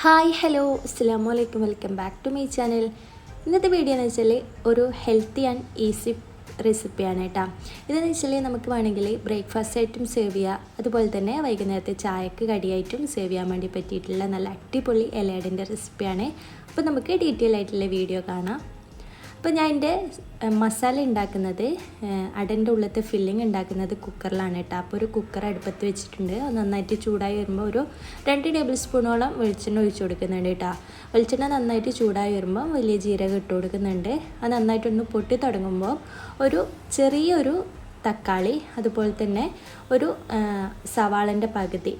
Hi hello അസ്സാം വലൈക്കും welcome back to my channel. ഇന്നത്തെ വീഡിയോ എന്ന് വെച്ചാൽ ഒരു ഹെൽത്തി ആൻഡ് ഈസി റെസിപ്പിയാണ് കേട്ടോ. ഇതെന്ന് വെച്ചാൽ നമുക്ക് വേണമെങ്കിൽ ബ്രേക്ക്ഫാസ്റ്റ് ആയിട്ടും സേവ് ചെയ്യാം. അതുപോലെ തന്നെ വൈകുന്നേരത്തെ ചായക്ക് കടിയായിട്ടും സേവ് ചെയ്യാൻ വേണ്ടി പറ്റിയിട്ടുള്ള നല്ല അടിപൊളി എലയാടിന്റെ റെസിപ്പിയാണ്. അപ്പോൾ നമുക്ക് ഡീറ്റെയിൽ ആയിട്ടുള്ള വീഡിയോ കാണാം. അപ്പോൾ ഞാൻ എന്റെ മസാല ഉണ്ടാക്കുന്നത് അടന്റെ ഉള്ളത്തെ ഫില്ലിങ് ഉണ്ടാക്കുന്നത് കുക്കറിലാണ് കേട്ടോ അപ്പോൾ ഒരു കുക്കർ അടുപ്പത്ത് വെച്ചിട്ടുണ്ട്. അത് നന്നായിട്ട് ചൂടായി വരുമ്പോൾ ഒരു രണ്ട് ടേബിൾ സ്പൂണോളം വെളിച്ചെണ്ണ ഒഴിച്ചു കൊടുക്കുന്നുണ്ട് കേട്ടോ വെളിച്ചെണ്ണ നന്നായിട്ട് ചൂടായി വരുമ്പോൾ വലിയ ജീരകം ഇട്ട് കൊടുക്കുന്നുണ്ട്. അത് നന്നായിട്ടൊന്ന് പൊട്ടി തുടങ്ങുമ്പോൾ ഒരു ചെറിയൊരു തക്കാളി അതുപോലെ തന്നെ ഒരു സവാളന്റെ പകുതി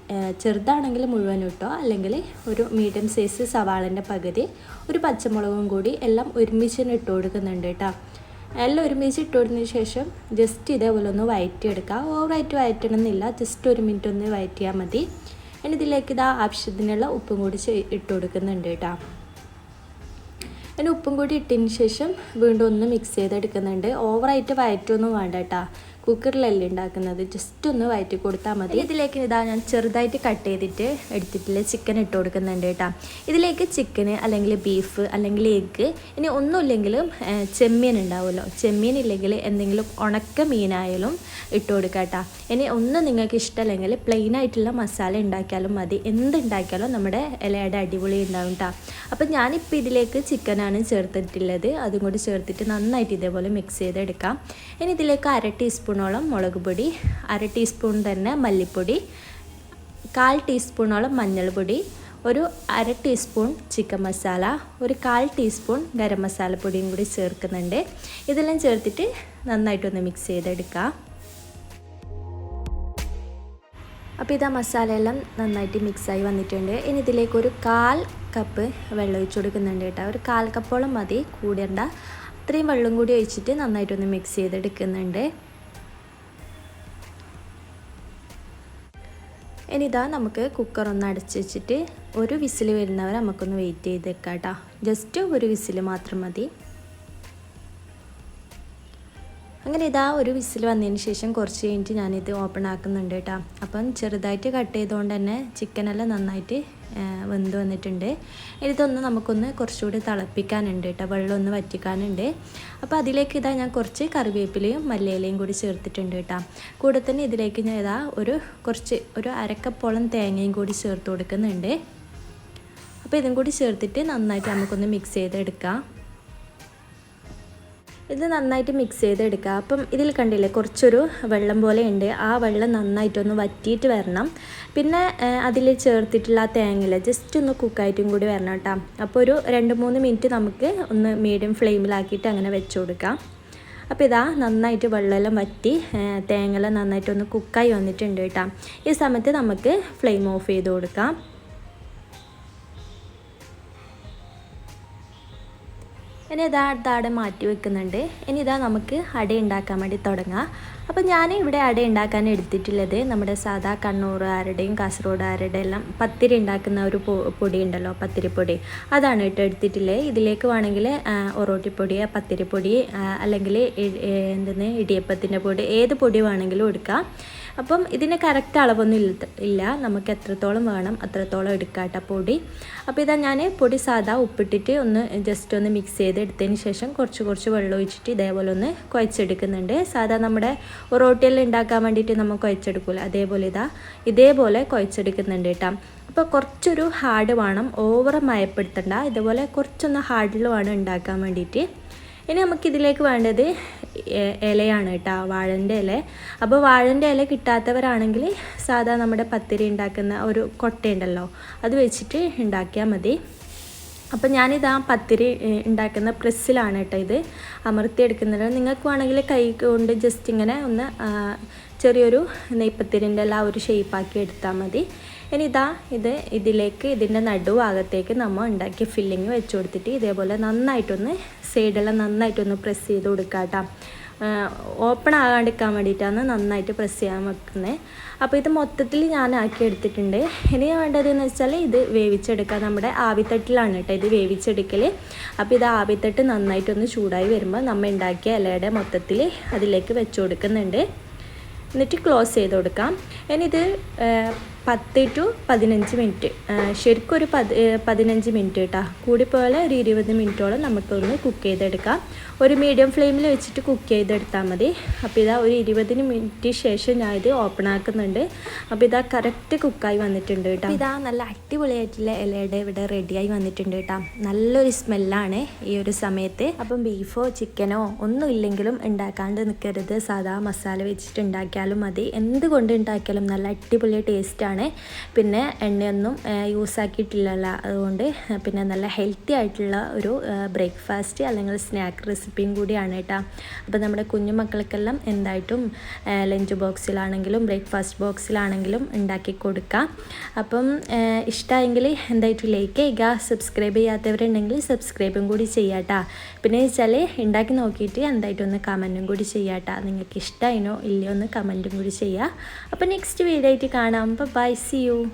ചെറുതാണെങ്കിൽ മുഴുവൻ ഇട്ടോ അല്ലെങ്കിൽ ഒരു മീഡിയം സൈസ് സവാളന്റെ പകുതി ഒരു പച്ചമുളകും കൂടി എല്ലാം ഒരുമിച്ച് തന്നെ ഇട്ട് കൊടുക്കുന്നുണ്ട് കേട്ടോ എല്ലാം ഒരുമിച്ച് ഇട്ട് കൊടുത്തതിന് ശേഷം ജസ്റ്റ് ഇതേപോലെ ഒന്ന് വയറ്റിയെടുക്കുക. ഓവറായിട്ട് വയറ്റണമെന്നില്ല ജസ്റ്റ് ഒരു മിനിറ്റ് ഒന്ന് വയറ്റിയാൽ മതി. ഇനി ഇതിലേക്ക് ഇതാ ആവശ്യത്തിനുള്ള ഉപ്പും കൂടി ഇട്ട് കൊടുക്കുന്നുണ്ട് കേട്ടോ അതിന് ഉപ്പും കൂടി ഇട്ടതിന് ശേഷം വീണ്ടും ഒന്ന് മിക്സ് ചെയ്തെടുക്കുന്നുണ്ട്. ഓവറായിട്ട് വയറ്റൊന്നും വേണ്ട കേട്ടോ കുക്കറിലല്ലേ ഉണ്ടാക്കുന്നത്? ജസ്റ്റ് ഒന്ന് വയറ്റി കൊടുത്താൽ മതി. ഇതിലേക്ക് ഇതാ ഞാൻ ചെറുതായിട്ട് കട്ട് ചെയ്തിട്ട് എടുത്തിട്ടില്ല ചിക്കൻ ഇട്ട് കൊടുക്കുന്നുണ്ട് കേട്ടോ. ഇതിലേക്ക് ചിക്കന് അല്ലെങ്കിൽ ബീഫ് അല്ലെങ്കിൽ എഗ്ഗ് ഇനി ഒന്നുമില്ലെങ്കിലും ചെമ്മീൻ ഉണ്ടാവുമല്ലോ. ചെമ്മീൻ ഇല്ലെങ്കിൽ എന്തെങ്കിലും ഉണക്ക മീനായാലും ഇട്ട് കൊടുക്കുക കേട്ടോ. ഇനി ഒന്നും നിങ്ങൾക്ക് ഇഷ്ടമല്ലെങ്കിൽ പ്ലെയിൻ ആയിട്ടുള്ള മസാല ഉണ്ടാക്കിയാലും മതി. എന്തുണ്ടാക്കിയാലും നമ്മുടെ ഇലയുടെ അടിപൊളി ഉണ്ടാവും കേട്ടോ. അപ്പം ഞാനിപ്പോൾ ഇതിലേക്ക് ചിക്കനാണ് ചേർത്തിട്ടുള്ളത്. അതും കൂടി ചേർത്തിട്ട് നന്നായിട്ട് ഇതേപോലെ മിക്സ് ചെയ്തെടുക്കാം. ഇനി ഇതിലേക്ക് അര ടീസ്പൂണോളം മുളക് പൊടി അര ടീസ്പൂൺ തന്നെ മല്ലിപ്പൊടി കാൽ ടീസ്പൂണോളം മഞ്ഞൾപ്പൊടി ഒരു അര ടീസ്പൂൺ ചിക്കൻ മസാല ഒരു കാൽ ടീസ്പൂൺ ഗരം മസാലപ്പൊടിയും കൂടി ചേർക്കുന്നുണ്ട്. ഇതെല്ലാം ചേർത്തിട്ട് നന്നായിട്ടൊന്ന് മിക്സ് ചെയ്തെടുക്കാം. അപ്പോൾ ഇതാ മസാലയെല്ലാം നന്നായിട്ട് മിക്സായി വന്നിട്ടുണ്ട്. ഇനി ഇതിലേക്ക് ഒരു കാൽ കപ്പ് വെള്ളം ഒഴിച്ചു കൊടുക്കുന്നുണ്ട് കേട്ടോ. ഒരു കാൽ കപ്പോളം മതി. കൂടേണ്ട. അത്രയും വെള്ളം കൂടി ഒഴിച്ചിട്ട് നന്നായിട്ടൊന്ന് മിക്സ് ചെയ്തെടുക്കുന്നുണ്ട്. ഇനി ഇതാ നമുക്ക് കുക്കർ ഒന്ന് അടച്ച് വെച്ചിട്ട് ഒരു വിസിൽ വരുന്നവരെ നമുക്കൊന്ന് വെയിറ്റ് ചെയ്ത് വെക്കാം ജസ്റ്റ് ഒരു വിസിൽ മാത്രം മതി. അങ്ങനെ ഇതാ ഒരു വിസിൽ വന്നതിന് ശേഷം കുറച്ച് കഴിഞ്ഞിട്ട് ഞാനിത് ഓപ്പൺ ആക്കുന്നുണ്ട് കേട്ടോ. അപ്പം ചെറുതായിട്ട് കട്ട് ചെയ്തുകൊണ്ട് തന്നെ ചിക്കനെല്ലാം നന്നായിട്ട് വെന്ത് വന്നിട്ടുണ്ട്. ഇതൊന്ന് നമുക്കൊന്ന് കുറച്ചുകൂടി തിളപ്പിക്കാനുണ്ട് കേട്ടോ. വെള്ളം ഒന്ന് വറ്റിക്കാനുണ്ട്. അപ്പോൾ അതിലേക്ക് ഇതാ ഞാൻ കുറച്ച് കറിവേപ്പിലയും മല്ലിയിലയും കൂടി ചേർത്തിട്ടുണ്ട് കേട്ടോ. കൂടെ തന്നെ ഇതിലേക്ക് ഞാൻ ഇതാ ഒരു കുറച്ച് ഒരു അരക്കപ്പോളം തേങ്ങയും കൂടി ചേർത്ത് കൊടുക്കുന്നുണ്ട്. അപ്പോൾ ഇതും കൂടി ചേർത്തിട്ട് നന്നായിട്ട് നമുക്കൊന്ന് മിക്സ് ചെയ്തെടുക്കാം. ഇത് നന്നായിട്ട് മിക്സ് ചെയ്തെടുക്കുക. അപ്പം ഇതിൽ കണ്ടില്ലേ കുറച്ചൊരു വെള്ളം പോലെ ഉണ്ട്. ആ വെള്ളം നന്നായിട്ടൊന്ന് വറ്റിയിട്ട് വരണം. പിന്നെ അതിൽ ചേർത്തിട്ടുള്ള ആ തേങ്ങയില ജസ്റ്റ് ഒന്ന് കുക്കായിട്ടും കൂടി വരണം കേട്ടോ. അപ്പോൾ ഒരു രണ്ട് മൂന്ന് മിനിറ്റ് നമുക്ക് ഒന്ന് മീഡിയം ഫ്ലെയിമിലാക്കിയിട്ട് അങ്ങനെ വെച്ച് കൊടുക്കാം. അപ്പോൾ ഇതാ നന്നായിട്ട് വെള്ളമെല്ലാം വറ്റി തേങ്ങയെല്ലാം നന്നായിട്ടൊന്ന് കുക്കായി വന്നിട്ടുണ്ട് കേട്ടോ. ഈ സമയത്ത് നമുക്ക് ഫ്ലെയിം ഓഫ് ചെയ്ത് കൊടുക്കാം. ഇനി ഇതാ അടുത്താടെ മാറ്റി വെക്കുന്നുണ്ട്. ഇനി ഇതാ നമുക്ക് അട ഉണ്ടാക്കാൻ വേണ്ടി തുടങ്ങാം. അപ്പോൾ ഞാൻ ഇവിടെ അട ഉണ്ടാക്കാൻ എടുത്തിട്ടുള്ളത് നമ്മുടെ സാധാ കണ്ണൂറുകാരുടെയും കാസർഗോഡുകാരുടെ എല്ലാം പത്തിരി ഉണ്ടാക്കുന്ന ഒരു പൊടി ഉണ്ടല്ലോ പത്തിരിപ്പൊടി. അതാണ് കേട്ടോ എടുത്തിട്ടുള്ളത് ഇതിലേക്ക് വേണമെങ്കിൽ ഒറോട്ടിപ്പൊടി പത്തിരിപ്പൊടി അല്ലെങ്കിൽ എന്തെന്ന് ഇടിയപ്പത്തിന്റെ പൊടി ഏത് പൊടി വേണമെങ്കിലും എടുക്കാം. അപ്പം ഇതിന് കറക്റ്റ് അളവൊന്നും ഇല്ല ഇല്ല. നമുക്ക് എത്രത്തോളം വേണം അത്രത്തോളം എടുക്കാട്ട പൊടി. അപ്പോൾ ഇതാ ഞാൻ പൊടി സാധാ ഉപ്പിട്ടിട്ട് ഒന്ന് ജസ്റ്റ് ഒന്ന് മിക്സ് ചെയ്ത് എടുത്തതിന് ശേഷം കുറച്ച് കുറച്ച് വെള്ളം ഒഴിച്ചിട്ട് ഇതേപോലെ ഒന്ന് കുഴച്ചെടുക്കുന്നുണ്ട്. സാധാ നമ്മുടെ റോട്ടിയെല്ലാം ഉണ്ടാക്കാൻ വേണ്ടിയിട്ട് നമ്മൾ കുഴച്ചെടുക്കില്ല അതേപോലെ ഇതാ ഇതേപോലെ കുഴച്ചെടുക്കുന്നുണ്ട് കേട്ടോ. അപ്പോൾ കുറച്ചൊരു ഹാർഡ് വേണം. ഓവർ മയപ്പെടുത്തണ്ട. ഇതുപോലെ കുറച്ചൊന്ന് ഹാർഡിൽ വേണം ഉണ്ടാക്കാൻ വേണ്ടിയിട്ട്. ഇനി നമുക്കിതിലേക്ക് വേണ്ടത് ഇലയാണ് കേട്ടോ വാഴന്റെ ഇല. അപ്പോൾ വാഴന്റെ ഇല കിട്ടാത്തവരാണെങ്കിൽ സാധാ നമ്മുടെ പത്തിരി ഉണ്ടാക്കുന്ന ഒരു കൊട്ടയുണ്ടല്ലോ അത് വെച്ചിട്ട് ഉണ്ടാക്കിയാൽ മതി. അപ്പോൾ ഞാനിത് ആ പത്തിരി ഉണ്ടാക്കുന്ന പ്രസ്സിലാണ് കേട്ടോ ഇത്. അമർത്തിയെടുക്കുന്നത് നിങ്ങൾക്ക് വേണമെങ്കിൽ കൈ കൊണ്ട് ജസ്റ്റ് ഇങ്ങനെ ഒന്ന് ചെറിയൊരു നെയ്പ്പത്തിരിന്റെ എല്ലാം ഒരു ഷേപ്പാക്കി എടുത്താൽ മതി. ഇനി ഇതാ ഇത് ഇതിലേക്ക് ഇതിന്റെ നടുഭാഗത്തേക്ക് നമ്മൾ ഉണ്ടാക്കിയ ഫില്ലിങ് വെച്ച് കൊടുത്തിട്ട് ഇതേപോലെ നന്നായിട്ടൊന്ന് സൈഡെല്ലാം നന്നായിട്ടൊന്ന് പ്രസ് ചെയ്ത് കൊടുക്കാം കേട്ടോ ഓപ്പൺ ആകാണ്ടിരിക്കാൻ വേണ്ടിയിട്ടാണ് നന്നായിട്ട് പ്രസ് ചെയ്യാൻ വെക്കുന്നത് അപ്പോൾ ഇത് മൊത്തത്തിൽ ഞാൻ ആക്കി എടുത്തിട്ടുണ്ട്. ഇനി വേണ്ടതെന്ന് വെച്ചാൽ ഇത് വേവിച്ചെടുക്കുക. നമ്മുടെ ആവിത്തട്ടിലാണ് കേട്ടോ ഇത് വേവിച്ചെടുക്കൽ അപ്പോൾ ഇത് ആവിത്തട്ട് നന്നായിട്ടൊന്ന് ചൂടായി വരുമ്പോൾ നമ്മൾ ഉണ്ടാക്കിയ ഇലയുടെ മൊത്തത്തിൽ അതിലേക്ക് വെച്ച് കൊടുക്കുന്നുണ്ട്. എന്നിട്ട് ക്ലോസ് ചെയ്ത് കൊടുക്കാം. ഇനി ഇത് പത്ത് ടു പതിനഞ്ച് മിനിറ്റ്. ശരിക്കും ഒരു പത് പതിനഞ്ച് മിനിറ്റ് കേട്ടോ കൂടിപ്പോലെ ഒരു ഇരുപത് മിനിറ്റോളം നമുക്കൊന്ന് കുക്ക് ചെയ്തെടുക്കാം. ഒരു മീഡിയം ഫ്ലെയിമിൽ വെച്ചിട്ട് കുക്ക് ചെയ്തെടുത്താൽ മതി. അപ്പോൾ ഇതാ ഒരു ഇരുപതിന് മിനിറ്റ് ശേഷം ഞാൻ ഇത് ഓപ്പൺ ആക്കുന്നുണ്ട്. അപ്പോൾ ഇതാ കറക്റ്റ് കുക്കായി വന്നിട്ടുണ്ട് കേട്ടോ ഇതാ നല്ല അടിപൊളിയായിട്ടുള്ള ഇലയുടെ ഇവിടെ റെഡിയായി വന്നിട്ടുണ്ട് കേട്ടോ നല്ലൊരു സ്മെല്ലാണ് ഈ ഒരു സമയത്ത്. അപ്പം ബീഫോ ചിക്കനോ ഒന്നും ഇല്ലെങ്കിലും ഉണ്ടാക്കാണ്ട് നിൽക്കരുത് സാധാ മസാല വെച്ചിട്ട് ഉണ്ടാക്കിയാലും മതി. എന്തുകൊണ്ട് ഉണ്ടാക്കിയാലും നല്ല അടിപൊളി ടേസ്റ്റാണ് പിന്നെ എണ്ണയൊന്നും യൂസ് ആക്കിയിട്ടില്ലല്ല അതുകൊണ്ട് പിന്നെ നല്ല ഹെൽത്തി ആയിട്ടുള്ള ഒരു ബ്രേക്ക്ഫാസ്റ്റ് അല്ലെങ്കിൽ സ്നാക്ക് റെസിപ്പിയും കൂടിയാണ് കേട്ടോ. അപ്പോൾ നമ്മുടെ കുഞ്ഞു മക്കൾക്കെല്ലാം എന്തായിട്ടും ലഞ്ച് ബോക്സിലാണെങ്കിലും ബ്രേക്ക്ഫാസ്റ്റ് ബോക്സിലാണെങ്കിലും ഉണ്ടാക്കി കൊടുക്കാം. അപ്പം ഇഷ്ടമായെങ്കിൽ എന്തായിട്ടും ലൈക്ക് ചെയ്യുക. സബ്സ്ക്രൈബ് ചെയ്യാത്തവരുണ്ടെങ്കിൽ സബ്സ്ക്രൈബും കൂടി ചെയ്യാട്ടാ പിന്നെ വെച്ചാൽ ഉണ്ടാക്കി നോക്കിയിട്ട് എന്തായിട്ടൊന്ന് കമന്റും കൂടി ചെയ്യാട്ടാ നിങ്ങൾക്ക് ഇഷ്ടമായിനോ ഇല്ലയോ ഒന്ന് കമന്റും കൂടി ചെയ്യുക. അപ്പോൾ നെക്സ്റ്റ് വീഡിയോ ആയിട്ട് കാണാം. Bye Bye, see you.